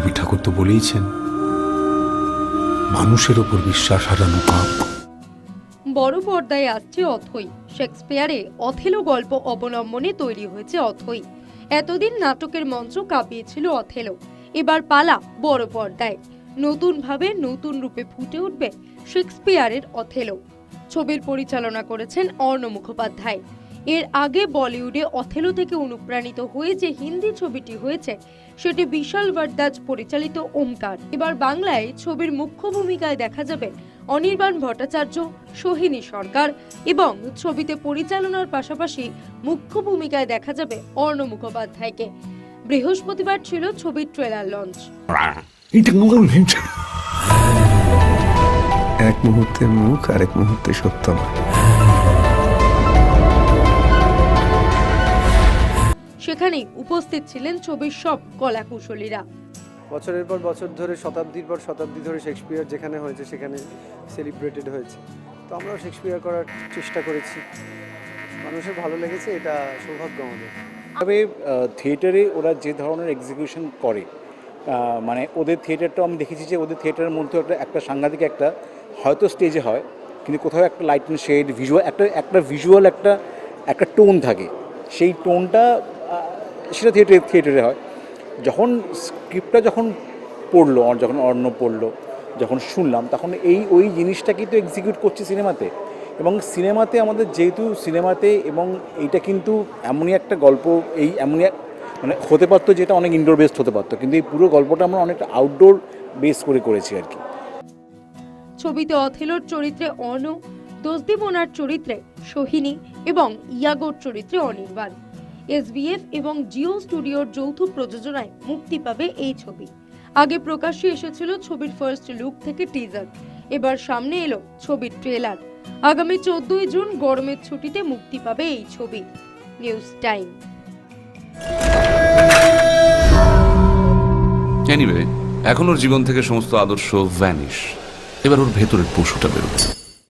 রবি ঠাকুর তো বলেইছেন, মানুষের ওপর বিশ্বাস হারানো পাপ। বড় পর্দায় আসছে অথই, শেক্সপিয়ারে অথেলো গল্প অবলম্বনে তৈরি হয়েছে অথই। এতদিন নাটকের মঞ্চ কাঁপিয়েছিল অথেলো, এবার পালা বড় পর্দায়। নতুনভাবে নতুন রূপে ফুটে উঠবে শেক্সপিয়ারের অথেলো। ছবির পরিচালনা করেছেন অর্ণ মুখোপাধ্যায়। এর আগে বলিউডে অথেলো থেকে অনুপ্রাণিত হয়ে যে হিন্দি ছবিটি হয়েছে, সেটি বিশাল ভারদাজ পরিচালিত ওমকার। এবার বাংলায় ছবির মুখ্য ভূমিকায় দেখা যাবে অনির্বাণ ভট্টাচার্য, সোহিনী সরকার এবং ছবিতে পরিচালনার পাশাপাশি মুখ্য ভূমিকায় দেখা যাবে অর্ণ মুখোপাধ্যায়কে। বৃহস্পতিবার ছিল ছবির ট্রেলার লঞ্চ। এক মুহূর্তে মুখ আর এক মুহূর্তে সত্য নয়। সেখানেই উপস্থিত ছিলেন ছবির সব কলাকুশলীরা। বছরের পর বছর ধরে শতাব্দীর পর শতাব্দী ধরে শেক্সপিয়ার যেখানে হয়েছে সেখানে সেলিব্রেটেড হয়েছে। তো আমরাও শেক্সপিয়ার করার চেষ্টা করেছি। মানুষের ভালো লেগেছে এটা সৌভাগ্য আমাদের তবে থিয়েটারে ওরা যে ধরনের এক্সিকিউশন করে মানে ওদের থিয়েটারটাও আমি দেখেছি যে ওদের থিয়েটারের মধ্যে একটা একটা সাংঘাতিক একটা হয়তো স্টেজে হয় কিন্তু কোথাও একটা লাইট অ্যান্ড শেড ভিজুয়াল একটা একটা ভিজুয়াল একটা একটা টোন থাকে। সেই টোনটা সেটা থিয়েটারে থিয়েটারে হয়। যখন স্ক্রিপ্টটা যখন পড়ল যখন অর্ণ পড়ল, যখন শুনলাম, তখন এই, ওই জিনিসটা কিন্তু এক্সিকিউট করছি সিনেমাতে। এবং সিনেমাতে আমাদের যেহেতু সিনেমাতে এবং এইটা কিন্তু এমনই একটা গল্প, এই এমনই মানে হতে পারতো যেটা অনেক ইনডোর বেসড হতে পারতো। কিন্তু এই পুরো গল্পটা আমরা অনেকটা আউটডোর বেস করে করেছি আর কি। ছবিতে অথেলোর চরিত্রে অনু অর্ণ দোস্তিমোনার চরিত্রে সোহিনী এবং ইয়াগোর চরিত্রে অনির্বাণ। এসবিএফ এবং জিও স্টুডিওর যৌথ প্রযোজনায় মুক্তি পাবে এই ছবি। আগে প্রকাশ্যে এসেছিল ছবির ফার্স্ট লুক থেকে টিজার এবার সামনে এলো ছবির ট্রেলার আগামী চোদ্দই জুন গরমের ছুটিতে মুক্তি পাবে এই ছবি। নিউজ টাইম এখন ওর জীবন থেকে সমস্ত আদর্শ ভ্যানিশ এবার ওর ভেতরের পশুটা বেরোবে।